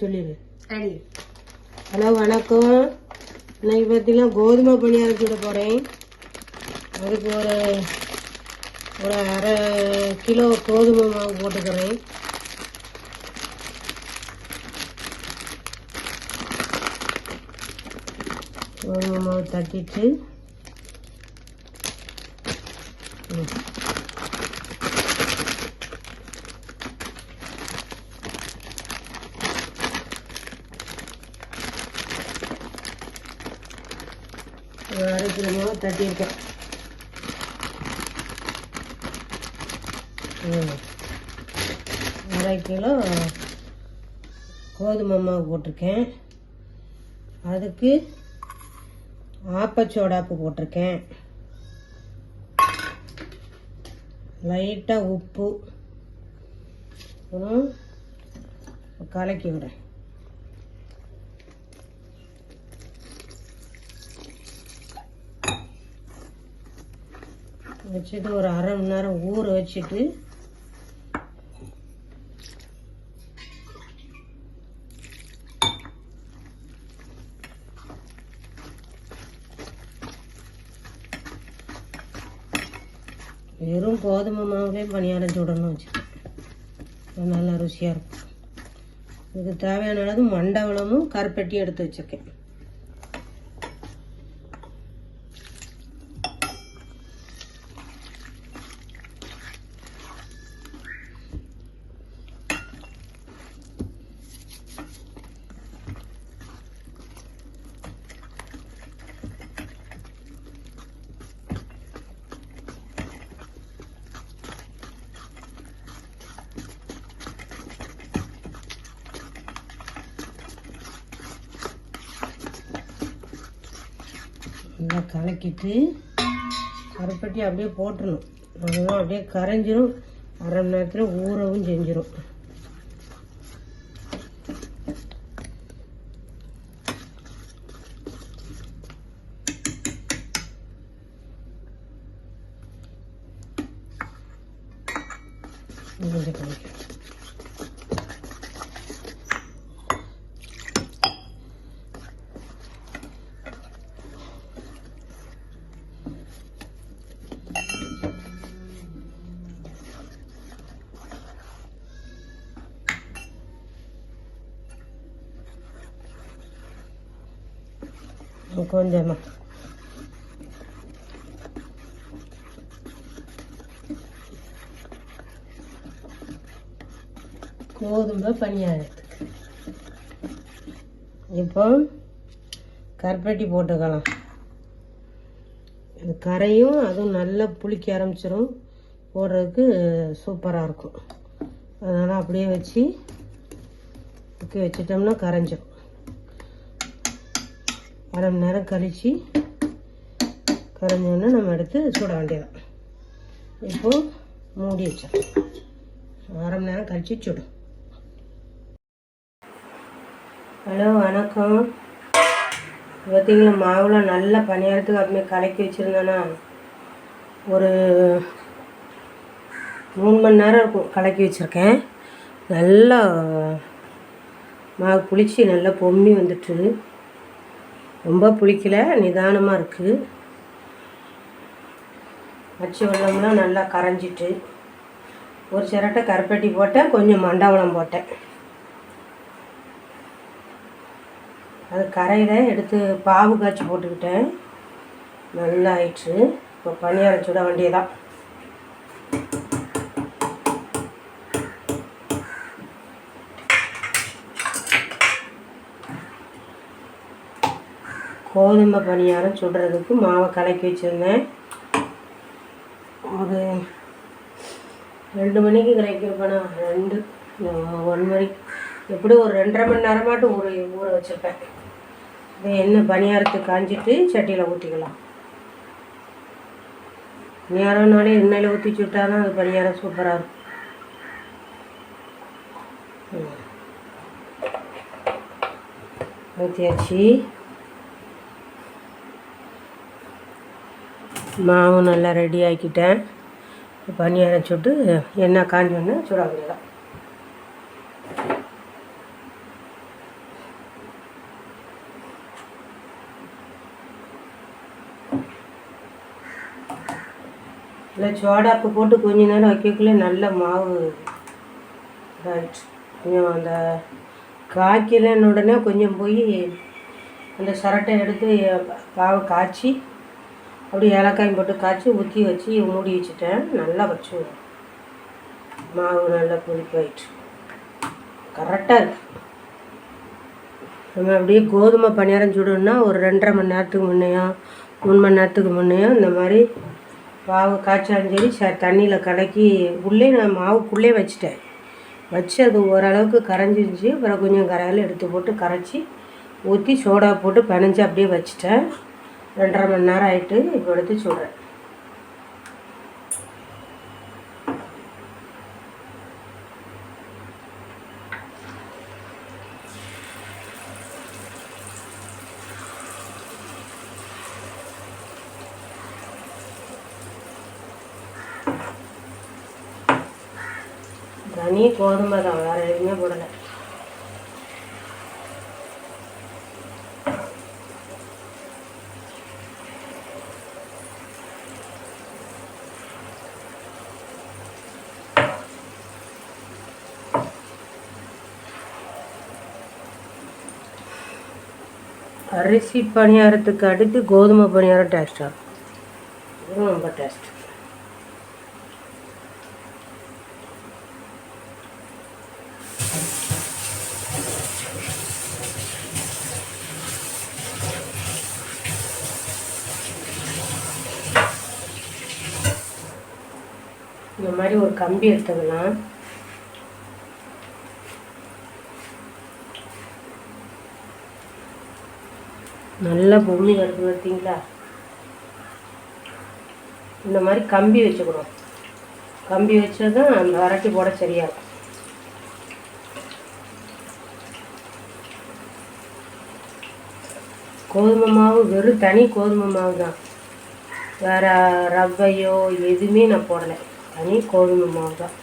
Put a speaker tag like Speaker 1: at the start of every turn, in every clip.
Speaker 1: சொல்லிடு
Speaker 2: ready
Speaker 1: hello வணக்கம். இன்னைக்கு பார்த்தீங்கன்னா கோதுமை பணியாரம் சுட போகிறேன் அதுக்கு ஒரு ஒரு அரை கிலோ கோதுமை மாவு போட்டுக்கிறேன். கோதுமை மாவு தட்டிட்டு ஒரு அரை கிலோ மாவு தட்டியிருக்கேன். ம். அரை கிலோ கோதுமை மாவு போட்டிருக்கேன். அதுக்கு ஆப்பச்சோடாப்பு போட்டிருக்கேன். லைட்டாக உப்பு. அப்புறம் கலக்கி விடுறேன் வச்சுட்டு ஒரு அரை மணி நேரம் ஊற வச்சுட்டு வெறும் கோதுமை மாவுலேயும் பணியாரம் சுடணும் வச்சுருக்கேன் நல்லா ருசியாக இருக்கும். இதுக்கு தேவையான அளவு மண்டவளமும் கருப்பட்டியும் எடுத்து வச்சுருக்கேன் நல்லா கலக்கிட்டு கருப்பட்டி அப்படியே போட்டுடணும் நல்லா அப்படியே கரைஞ்சிரும். அரை மணி நேரத்தில் ஊறவும் செஞ்சிடும் கொஞ்சம் கலக்கி கொஞ்சமாக கோதுமை பணியாரத்துக்கு இப்போ கருப்பட்டி போட்டுக்கலாம். இது கரையும் அதுவும் நல்லா புளிக்க ஆரம்பிச்சிடும் போடுறதுக்கு சூப்பராக இருக்கும். அதனால் அப்படியே வச்சு ஊற்றி வச்சிட்டோம்னா கரைஞ்சிடும் அரை மணி நேரம் கழித்து கரைஞ்சோடனே நம்ம எடுத்து சுட வேண்டியதான் இப்போ மூடி வச்சிடலாம். அரை மணி நேரம் கழித்து சுடும் ஹலோ வணக்கம். பார்த்தீங்களா மாவில் நல்லா பணியாரத்துக்கு அப்படியே கலக்கி வச்சுருந்தேன்னா ஒரு மூணு மணி நேரம் இருக்கும் கலக்கி வச்சுருக்கேன். நல்லா மாவு புளிச்சு நல்லா பொம்மி வந்துட்டு ரொம்ப புளிக்கல நிதானமாக இருக்குது அச்சு வெள்ளம்லாம் நல்லா கரைஞ்சிட்டு ஒரு சிரட்டை கருப்பட்டி போட்டேன் கொஞ்சம் மண்டவளம் போட்டேன். அது கரையில் எடுத்து பாவு காய்ச்சி போட்டுக்கிட்டேன். நல்லா ஆயிடுச்சு இப்போ பணியாரம் சுட வேண்டியதான் கோதுமை பணியாரம் சுடுறதுக்கு மாவை கலக்கி வச்சுருந்தேன். ஒரு ரெண்டு மணிக்கு கிடைக்கிறப்பண்ணா ரெண்டு ஒன் மணி எப்படி ஒரு ரெண்டரை மணி நேரமாட்டும் ஊற ஊற வச்சுருப்பேன். இது எண்ணெய் பணியாரத்தை காஞ்சிட்டு சட்டியில் ஊற்றிக்கலாம் பணியாரம்னாலே எண்ணெயில் ஊற்றி சுட்டாதான் அது பணியாரம் சூப்பராக இருக்கும். ஊற்றியாச்சு மாவு நல்லா ரெடி ஆக்கிட்டேன். பனியாரம் சுட்டு எண்ணெய் காஞ்சோன்னே சுட வேண்டியதான் இல்லை சோடாப்பு போட்டு கொஞ்ச நேரம் வைக்கக்குள்ளே நல்ல மாவு ரைட் கொஞ்சம் அந்த காய்க்கலன்னு உடனே கொஞ்சம் போய் அந்த சரட்டை எடுத்து பாவை காய்ச்சி அப்படியே ஏலக்காயும் போட்டு காய்ச்சி ஊற்றி வச்சு மூடி வச்சுட்டேன். நல்லா வச்சு மாவு நல்லா புளிப்பாயிட்டு கரெக்டாக இருக்குது நம்ம அப்படியே கோதுமை பணியாரம் சுடணும்னா ஒரு ரெண்டரை மணி நேரத்துக்கு முன்னையோ மூணு மணி நேரத்துக்கு முன்னையோ இந்த மாதிரி மாவு காய்ச்சாலும் சரி ச தண்ணியில் கலக்கி உள்ளே நான் மாவுக்குள்ளே வச்சுட்டேன். வச்சு அது ஓரளவுக்கு கரைஞ்சிருந்துச்சி அப்புறம் கொஞ்சம் கரையில் எடுத்து போட்டு கரைச்சி ஊற்றி சோடா போட்டு பிணைஞ்சு அப்படியே வச்சுட்டேன். ரெண்டரை மணி நேரம் ஆகிட்டு இப்போ எடுத்து சுடுறேன். தனி கோதுமை தான் வேறு எதுவுமே போடலை. அரிசி பணியாரத்துக்கு அடுத்து கோதுமை பணியாரம் டேஸ்ட்டாக இதுவும் ரொம்ப டேஸ்ட் இந்த மாதிரி ஒரு கம்பி எடுத்துக்கலாம். நல்லா பூமி வருது பார்த்தீங்களா? இந்த மாதிரி கம்பி வச்சுக்கணும். கம்பி வச்சா தான் அந்த வரட்டி போட சரியா கோதுமை மாவு வெறும் தனி கோதுமை மாவு தான். வேறு ரவையோ எதுவுமே நான் போடலை. தனி கோதுமை மாவு தான்.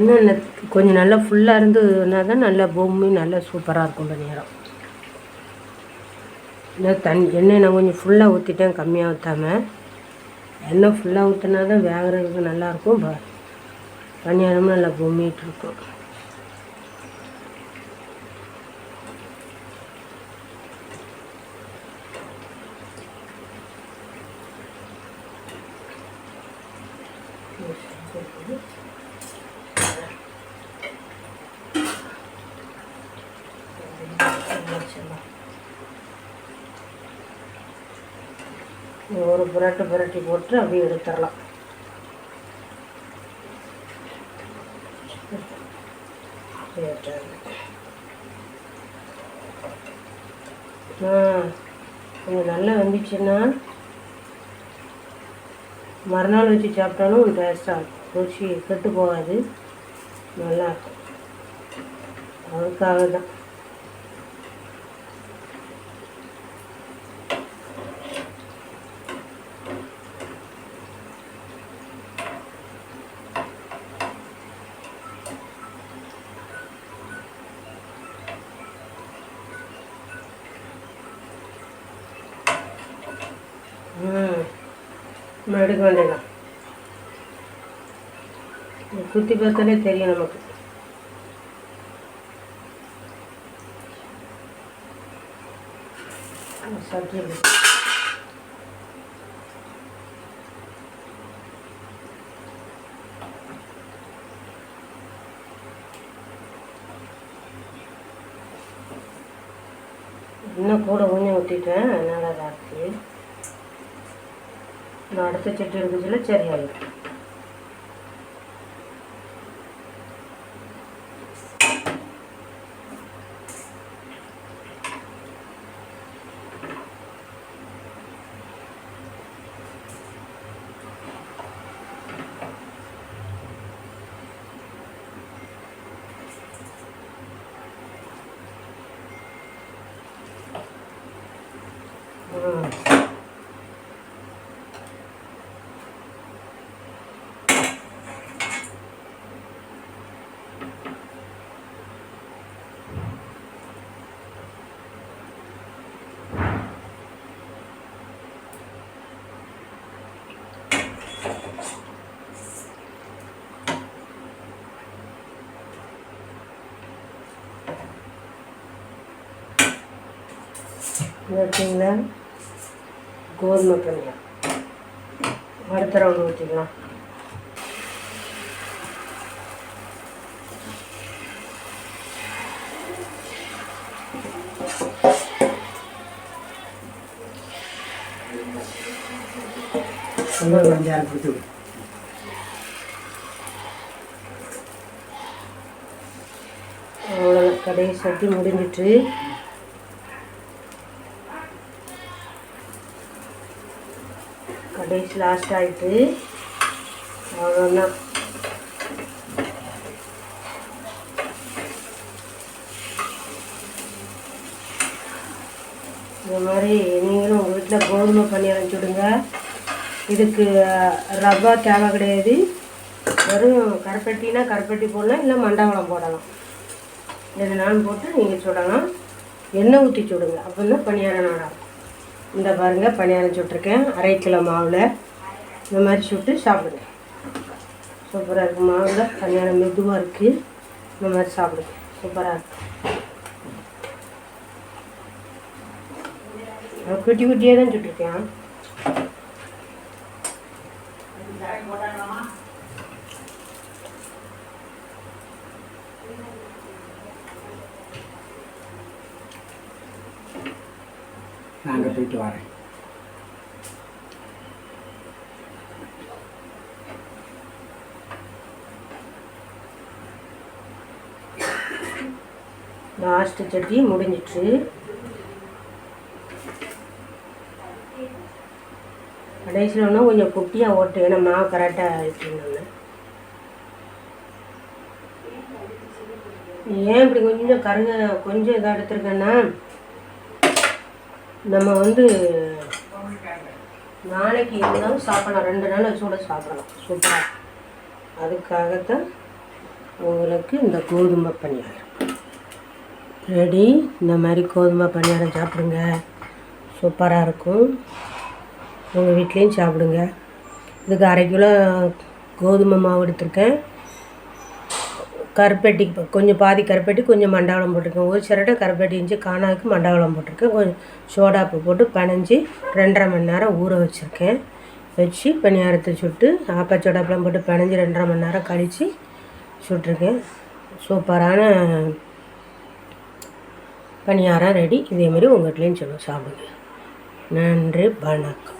Speaker 1: எண்ணெய் கொஞ்சம் நல்லா ஃபுல்லாக இருந்ததுன்னா தான் நல்லா பொம்மி நல்லா சூப்பராக இருக்கும் கொஞ்ச நேரம். இன்னும் தண்ணி எண்ணெய் நான் கொஞ்சம் ஃபுல்லாக ஊற்றிட்டேன் கம்மியாக ஊற்றாமல் எண்ணெய் ஃபுல்லாக ஊற்றினா தான் வேகிறதுக்கு நல்லாயிருக்கும் ப பணியாரமும் நல்லா பொம்மிகிட்டு இருக்கும். ஒரு புரட்டு புரட்டி போட்டு அப்படியே எடுத்துடலாம். கொஞ்சம் நல்லா வந்துச்சுன்னா மறுநாள் வச்சு சாப்பிட்டாலும் டேஸ்ட்டாக இருக்கும். ருசி கெட்டு போகாது. நல்லாயிருக்கும் அதுக்காக தான் நம்ம எடுக்க வேண்டியதான் சுற்றி பார்த்தாலே தெரியும் நமக்கு. சட்டி இன்னும் கூட கொஞ்சம் ஊற்றிட்டேன் அதனால தான் இருக்குது இப்போ அடுத்த செடி இருந்துச்சுல சரியாயிடும் Mm-hmm. पाती गोरम पनिया। मरतरा ऊँचा ஊற்றிக்கலாம்
Speaker 2: ஒரு அஞ்சாறு கொடுத்து விடு.
Speaker 1: அவ்வளோதான் கடையை சட்டி முடிஞ்சிட்டு. கடைசி லாஸ்ட் ஆகிட்டு அவ்வளோதான் இந்த மாதிரி நீங்களும் உங்கள் வீட்டில் கோதுமை பண்ணி அனுப்பிச்சுடுங்க இதுக்கு ரவா தேவை கிடையாது. வெறும் கருப்பட்டினா கருப்பட்டி போடலாம் இல்லை மண்டவளம் போடலாம். இது நான் போட்டு நீங்கள் சுடலாம். எண்ணெய் ஊற்றி சுடுங்க. அப்போ தான் பணியாரம் நடாகும் இந்த பாருங்கள் பணியாரம் சுட்டிருக்கேன். அரை கிலோ மாவில். இந்த மாதிரி சுட்டு சாப்பிடுங்க. சூப்பராக இருக்குது மாவில் பணியாரம் மெதுவாக இருக்குது இந்த மாதிரி சாப்பிடுங்க. சூப்பராக இருக்கு. குட்டி குட்டியாக தான் சுட்டிருக்கேன்
Speaker 2: நாங்கள் போயிட்டு வரேன்.
Speaker 1: லாஸ்ட்டு சட்டி முடிஞ்சிச்சு. கடைசியில் ஒன்றும் கொஞ்சம் குட்டியாக ஓட்டு ஏன்னா மாவு கரெக்டாக இருக்கணும்னு ஏன் இப்படி கொஞ்சம் கருங்க கொஞ்சம் இதாக எடுத்துருக்கேன்னா? நம்ம வந்து நாளைக்கு இருந்தாலும் சாப்பிடலாம். ரெண்டு நாள் வச்சோட சாப்பிடலாம். சூப்பராக அதுக்காகத்தான் உங்களுக்கு இந்த கோதுமை பணியாரம். ரெடி. இந்த மாதிரி கோதுமை பணியாரம் சாப்பிடுங்க. சூப்பராக இருக்கும். உங்கள் வீட்லேயும் சாப்பிடுங்க. இதுக்கு அரை கிலோ கோதுமை மாவு எடுத்திருக்கேன். கருப்பட்டி இப்போ கொஞ்சம் பாதி கருப்பட்டி கொஞ்சம் மண்டவளம் போட்டிருக்கேன். ஒரு சிரட்டை கருப்பட்டி இஞ்சி காணாவுக்கு மண்டவளம் போட்டிருக்கேன். கொஞ்சம் சோடாப்பு போட்டு பனைஞ்சி ரெண்டரை மணி நேரம் ஊற வச்சுருக்கேன். வச்சு பணியாரத்தை சுட்டு ஆப்பச்சோடாப்பெலாம் போட்டு பனைஞ்சி ரெண்டரை மணி நேரம் கழித்து சுட்டிருக்கேன். சூப்பரான பணியாரம் ரெடி. இதேமாரி உங்கள் வீட்லேயும் சொல்லுவோம் சாப்பிடுங்க. நன்றி வணக்கம்.